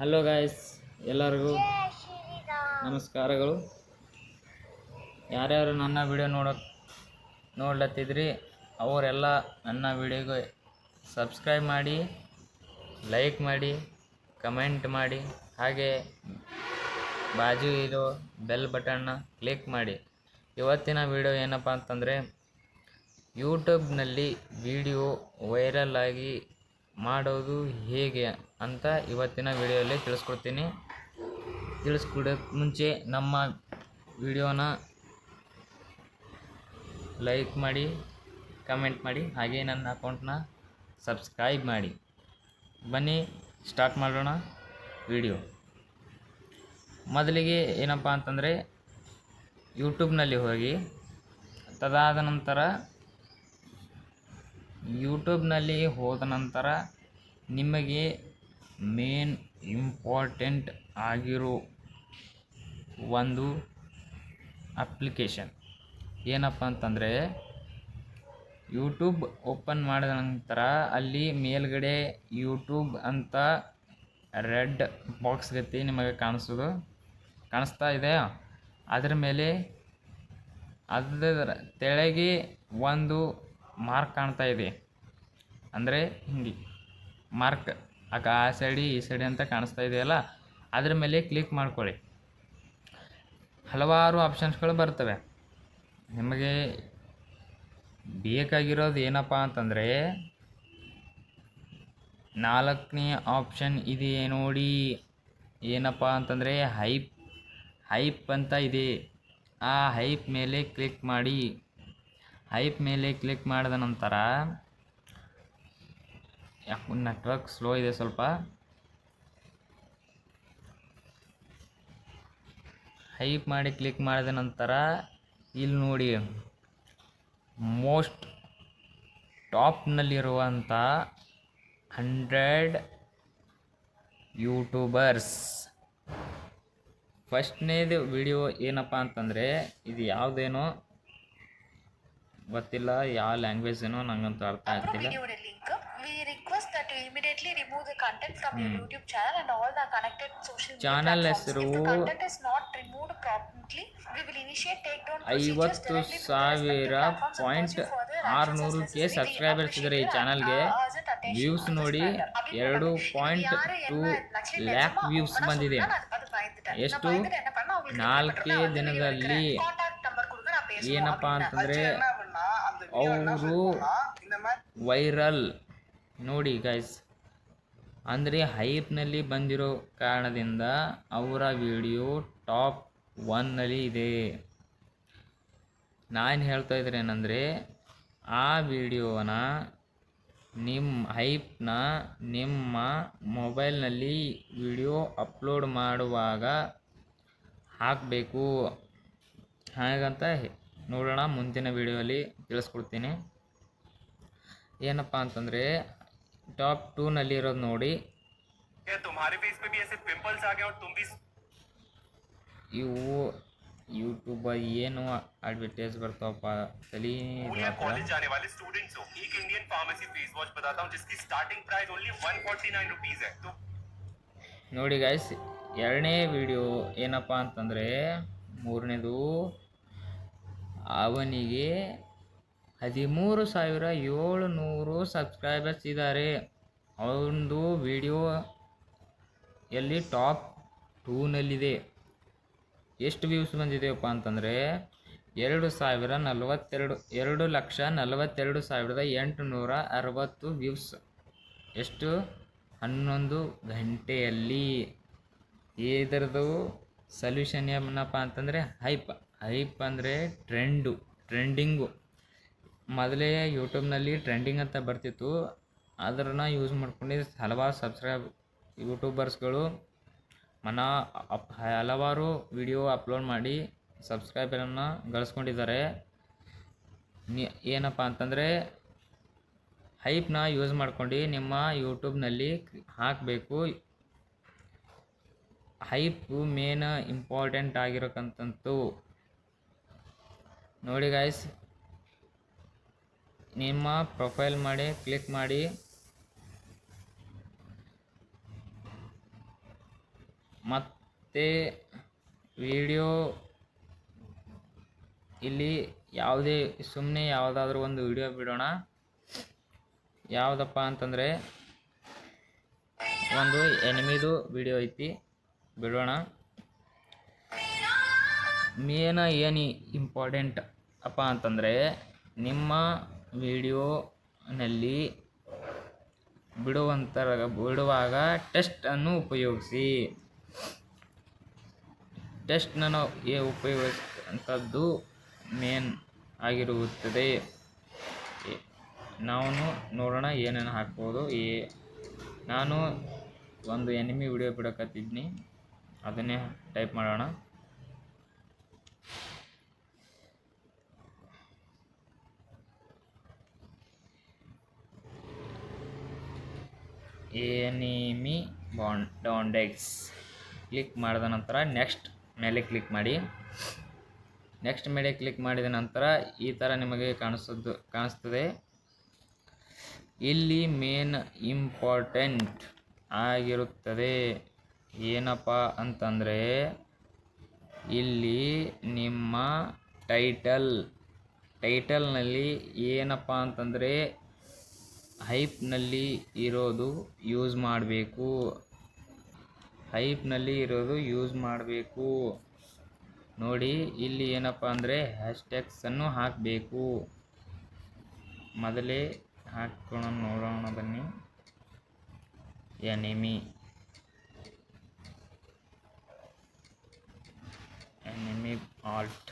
Hello guys ಎಲ್ಲರಿಗೂ ನಮಸ್ಕಾರಗಳು. ಯಾರ್ಯಾರು ನನ್ನ ವಿಡಿಯೋ ನೋಡಕ್ ನೋಡ್ಲತ್ತಿದ್ರಿ, ಅವರೆಲ್ಲ ನನ್ನ ವಿಡಿಯೋಗೆ ಸಬ್ಸ್ಕ್ರೈಬ್ ಮಾಡಿ ಲೈಕ್ ಮಾಡಿ ಕಮೆಂಟ್ ಮಾಡಿ, ಹಾಗೆ ಬಾಜು ಇರೋ ಬೆಲ್ ಬಟನ್ನ ಕ್ಲಿಕ್ ಮಾಡಿ. ಇವತ್ತಿನ ವಿಡಿಯೋ ಏನಪ್ಪ ಅಂತಂದರೆ ಯೂಟ್ಯೂಬ್ನಲ್ಲಿ ವಿಡಿಯೋ ವೈರಲ್ ಆಗಿ ಮಾಡೋದು ಹೇಗೆ ಅಂತ ಇವತ್ತಿನ ವಿಡಿಯೋಲ್ಲಿ ತಿಳಿಸ್ಕೊಡ್ತೀನಿ. ತಿಳಿಸ್ಕೊಡೋಕ್ಕೆ ಮುಂಚೆ ನಮ್ಮ ವಿಡಿಯೋನ ಲೈಕ್ ಮಾಡಿ, ಕಮೆಂಟ್ ಮಾಡಿ, ಹಾಗೆ ನನ್ನ ಅಕೌಂಟ್ನ ಸಬ್ಸ್ಕ್ರೈಬ್ ಮಾಡಿ. ಬನ್ನಿ, ಸ್ಟಾರ್ಟ್ ಮಾಡೋಣ ವಿಡಿಯೋ. ಮೊದಲಿಗೆ ಏನಪ್ಪ ಅಂತಂದರೆ, ಯೂಟ್ಯೂಬ್ನಲ್ಲಿ ಹೋಗಿ ತದಾದ ನಂತರ ಯೂಟ್ಯೂಬ್ನಲ್ಲಿ ಹೋದ ನಂತರ ನಿಮಗೆ ಮೇನ್ ಇಂಪಾರ್ಟೆಂಟ್ ಆಗಿರೋ ಒಂದು ಅಪ್ಲಿಕೇಶನ್. ಏನಪ್ಪ ಅಂತಂದರೆ, ಯೂಟ್ಯೂಬ್ ಓಪನ್ ಮಾಡಿದ ನಂತರ ಅಲ್ಲಿ ಮೇಲ್ಗಡೆ ಯೂಟ್ಯೂಬ್ ಅಂತ ರೆಡ್ ಬಾಕ್ಸ್ ಗತಿ ನಿಮಗೆ ಕಾಣಿಸೋದು, ಕಾಣಿಸ್ತಾ ಇದೆ. ಅದರ ಮೇಲೆ ಅದರ ತೆಳಗೆ ಒಂದು ಮಾರ್ಕ್ ಕಾಣ್ತಾ ಇದೆ. ಅಂದರೆ ಹಿಂಗೆ, ಮಾರ್ಕ್. ಆಗ ಆ ಸೈಡಿ, ಈ ಸೈಡಿ ಅಂತ ಕಾಣಿಸ್ತಾ ಇದೆಯಲ್ಲ? ಅದ್ರ ಮೇಲೆ ಕ್ಲಿಕ್ ಮಾಡ್ಕೊಳ್ಳಿ. ಹಲವಾರು ಆಪ್ಷನ್ಸ್ಗಳು ಬರ್ತವೆ. ನಿಮಗೆ ಬೇಕಾಗಿರೋದು ಏನಪ್ಪ ಅಂತಂದರೆ, ನಾಲ್ಕನೇ ಆಪ್ಷನ್ ಇದೆ ನೋಡಿ. ಏನಪ್ಪ ಅಂತಂದರೆ ಹೈಪ್ ಹೈಪ್ ಅಂತ ಇದೆ. ಆ ಹೈಪ್ ಮೇಲೆ ಕ್ಲಿಕ್ ಮಾಡಿ. ಹೈಪ್ ಮೇಲೆ ಕ್ಲಿಕ್ ಮಾಡಿದ ನಂತರ ಯಾಕೋ ನೆಟ್ವರ್ಕ್ ಸ್ಲೋ ಇದೆ ಸ್ವಲ್ಪ? ಹೈಪ್ ಮಾಡಿ ಕ್ಲಿಕ್ ಮಾಡಿದ ನಂತರ ಇಲ್ಲಿ ನೋಡಿ ಮೋಸ್ಟ್ ಟಾಪ್ನಲ್ಲಿರುವಂಥ ಹಂಡ್ರೆಡ್ ಯೂಟ್ಯೂಬರ್ಸ್ ಫಸ್ಟ್ನೇದು ವಿಡಿಯೋ ಏನಪ್ಪ ಅಂತಂದರೆ, ಇದು ಯಾವುದೇನೋ ಗೊತ್ತಿಲ್ಲ, ಯಾವ ಲ್ಯಾಂಗ್ವೇಜ್ ಏನೋ ನನಗಂತೂ ಅರ್ಥ ಆಗ್ತಿಲ್ಲ. that you immediately remove the content from your YouTube channel and all the connected social media Channel platforms. If the content is not removed promptly, we will initiate takedown procedures ಐವತ್ತು directly with the respective platforms and point pursue further actions as ಆರ್ನೂರು K necessary. Subscribers ಇದ್ದಾರೆ ಈ ಚಾನಲ್ಗೆ ಆ, urgent attention views on this ನೋಡಿ matter. ಅಭಿಪ್ರಾಯ ಎರಡು ಬಂದ್ಬಿಟ್ಟು ಪಾಯಿಂಟ್ ಯಾರು ಏನ್ ಟೂ ಲ್ಯಾಕ್ ವ್ಯೂಸ್ ಬಂದಿದೆ ಎಷ್ಟು? ನಾಲ್ಕೇ ದಿನದಲ್ಲಿ ಏನಪ್ಪಾ ಅವರು ವೈರಲ್ ನೋಡಿ ಗೈಸ್ ಅಂದರೆ ಹೈಪ್ನಲ್ಲಿ ಬಂದಿರೋ ಕಾರಣದಿಂದ ಅವರ ವಿಡಿಯೋ ಟಾಪ್ ಒನ್ನಲ್ಲಿ ಇದೆ. ನಾನು ಹೇಳ್ತಾ ಇದ್ರೇನೆಂದರೆ ಆ ವಿಡಿಯೋನ ನಿಮ್ಮ ಹೈಪ್ನ ನಿಮ್ಮ ಮೊಬೈಲ್ನಲ್ಲಿ ವಿಡಿಯೋ ಅಪ್ಲೋಡ್ ಮಾಡುವಾಗ ಹಾಕಬೇಕು. ಹಾಗಂತ ನೋಡೋಣ ಮುಂದಿನ ವಿಡಿಯೋಲಿ ತಿಳಿಸ್ಕೊಡ್ತೀನಿ. ಏನಪ್ಪ ಅಂತಂದರೆ ಟಾಪ್ ಟೂನಲ್ಲಿ ಇರೋದು ನೋಡಿ क्या तुम्हारे फेस पे भी ऐसे पिंपल्स आ गए और तुम भी ಇವು ಯೂಟ್ಯೂಬ ಏನು ಅಡ್ವರ್ಟೈಸ್ ಬರ್ತಾವಪ್ಪ ತಲೆ स्कूल या कॉलेज जाने वाले स्टूडेंट्स हो एक इंडियन फार्मेसी फेस वॉश बताता हूँ जिसकी starting price only one forty nine rupees है तो ನೋಡಿ ಗಾಯ್ಸ್ ಎರಡನೇ ವಿಡಿಯೋ ಏನಪ್ಪ ಅಂತಂದರೆ ಮೂರನೇದು ಅವನಿಗೆ ಹದಿಮೂರು ಸಾವಿರ ಏಳುನೂರು ಸಬ್ಸ್ಕ್ರೈಬರ್ಸ್ ಇದ್ದಾರೆ ಅವನದು ವಿಡಿಯೋ ಎಲ್ಲಿ ಟಾಪ್ ಟೂನಲ್ಲಿದೆ ಎಷ್ಟು ವ್ಯೂಸ್ ಬಂದಿದೆಯಪ್ಪ ಅಂತಂದರೆ ಎರಡು ಸಾವಿರ ನಲವತ್ತೆರಡು, ಎರಡು ಲಕ್ಷ ನಲವತ್ತೆರಡು ಸಾವಿರದ ಎಂಟುನೂರ ಅರವತ್ತು ವ್ಯೂಸ್ ಎಷ್ಟು? ಹನ್ನೊಂದು ಗಂಟೆಯಲ್ಲಿ. ಇದರದು ಸೊಲ್ಯೂಷನ್ ಏನಪ್ಪ ಅಂತಂದರೆ ಹೈಪ್ ಹೈಪ್ ಅಂದರೆ ಟ್ರೆಂಡು ಟ್ರೆಂಡಿಂಗು ಮೊದಲೇ ಯೂಟ್ಯೂಬ್ನಲ್ಲಿ ಟ್ರೆಂಡಿಂಗ್ ಅಂತ ಬರ್ತಿತ್ತು. ಅದನ್ನು ಯೂಸ್ ಮಾಡ್ಕೊಂಡು ಹಲವಾರು ಸಬ್ಸ್ಕ್ರೈಬ್ ಯೂಟ್ಯೂಬರ್ಸ್ಗಳು ಮನ ಅಪ್ ಹಲವಾರು ವಿಡಿಯೋ ಅಪ್ಲೋಡ್ ಮಾಡಿ ಸಬ್ಸ್ಕ್ರೈಬರನ್ನು ಗಳಿಸ್ಕೊಂಡಿದ್ದಾರೆ. ಏನಪ್ಪ ಅಂತಂದರೆ ಹೈಪ್ನ ಯೂಸ್ ಮಾಡ್ಕೊಂಡು ನಿಮ್ಮ ಯೂಟ್ಯೂಬ್ನಲ್ಲಿ ಹಾಕಬೇಕು. ಹೈಪ್ ಮೇನ್ ಇಂಪಾರ್ಟೆಂಟ್ ಆಗಿರೋಕ್ಕಂತಂತೂ ನೋಡಿ ಗಾಯ್ಸ್ ನಿಮ್ಮ ಪ್ರೊಫೈಲ್ ಮಾಡಿ, ಕ್ಲಿಕ್ ಮಾಡಿ. ಮತ್ತೆ ವಿಡಿಯೋ ಇಲ್ಲಿ ಯಾವುದೇ ಸುಮ್ಮನೆ ಯಾವುದಾದ್ರೂ ಒಂದು ವಿಡಿಯೋ ಬಿಡೋಣ. ಯಾವುದಪ್ಪ ಅಂತಂದರೆ, ಒಂದು ಎನಿಮಿದು ವಿಡಿಯೋ ಐತಿ, ಬಿಡೋಣ. ಮೇನ ಏನು ಇಂಪಾರ್ಟೆಂಟ್ ಅಪ್ಪ ಅಂತಂದರೆ, ನಿಮ್ಮ ವಿಡಿಯೋನಲ್ಲಿ ಬಿಡುವಂತರ, ಬಿಡುವಾಗ ಟೆಸ್ಟನ್ನು ಉಪಯೋಗಿಸಿ. ಟೆಸ್ಟ್ನ ಉಪಯೋಗಿಸುವಂಥದ್ದು ಮೇನ್ ಆಗಿರುತ್ತದೆ. ನಾವು ನೋಡೋಣ ಏನೇನು ಹಾಕ್ಬೋದು. ಏ ನಾನು ಒಂದು ಎನಿಮಿ ವಿಡಿಯೋ ಬಿಡಕತ್ತಿದ್ನಿ. ಅದನ್ನೇ ಟೈಪ್ ಮಾಡೋಣ. Enemy bond, ಡಾಂಡೆಕ್ಸ್. ಕ್ಲಿಕ್ ಮಾಡಿದ ನಂತರ ನೆಕ್ಸ್ಟ್ ಮೇಲೆ ಕ್ಲಿಕ್ ಮಾಡಿ. ನೆಕ್ಸ್ಟ್ ಮೇಲೆ ಕ್ಲಿಕ್ ಮಾಡಿದ ನಂತರ ಈ ಥರ ನಿಮಗೆ ಕಾಣಿಸೋದು ಕಾಣಿಸ್ತದೆ. ಇಲ್ಲಿ ಮೇನ್ ಇಂಪಾರ್ಟೆಂಟ್ ಆಗಿರುತ್ತದೆ. ಏನಪ್ಪ ಅಂತಂದರೆ ಇಲ್ಲಿ ನಿಮ್ಮ ಟೈಟಲ್, ಟೈಟಲ್ನಲ್ಲಿ ಏನಪ್ಪ ಅಂತಂದರೆ ಹೈಪ್ನಲ್ಲಿ ಇರೋದು ಯೂಸ್ ಮಾಡಬೇಕು. ಹೈಪ್ನಲ್ಲಿ ಇರೋದು ಯೂಸ್ ಮಾಡಬೇಕು. ನೋಡಿ, ಇಲ್ಲಿ ಏನಪ್ಪ ಅಂದರೆ ಹ್ಯಾಶ್ಟ್ಯಾಗ್ಸನ್ನು ಹಾಕಬೇಕು. ಮೊದಲೇ ಹಾಕೋಣ ನೋಡೋಣ ಬನ್ನಿ. Enemy enemy alt.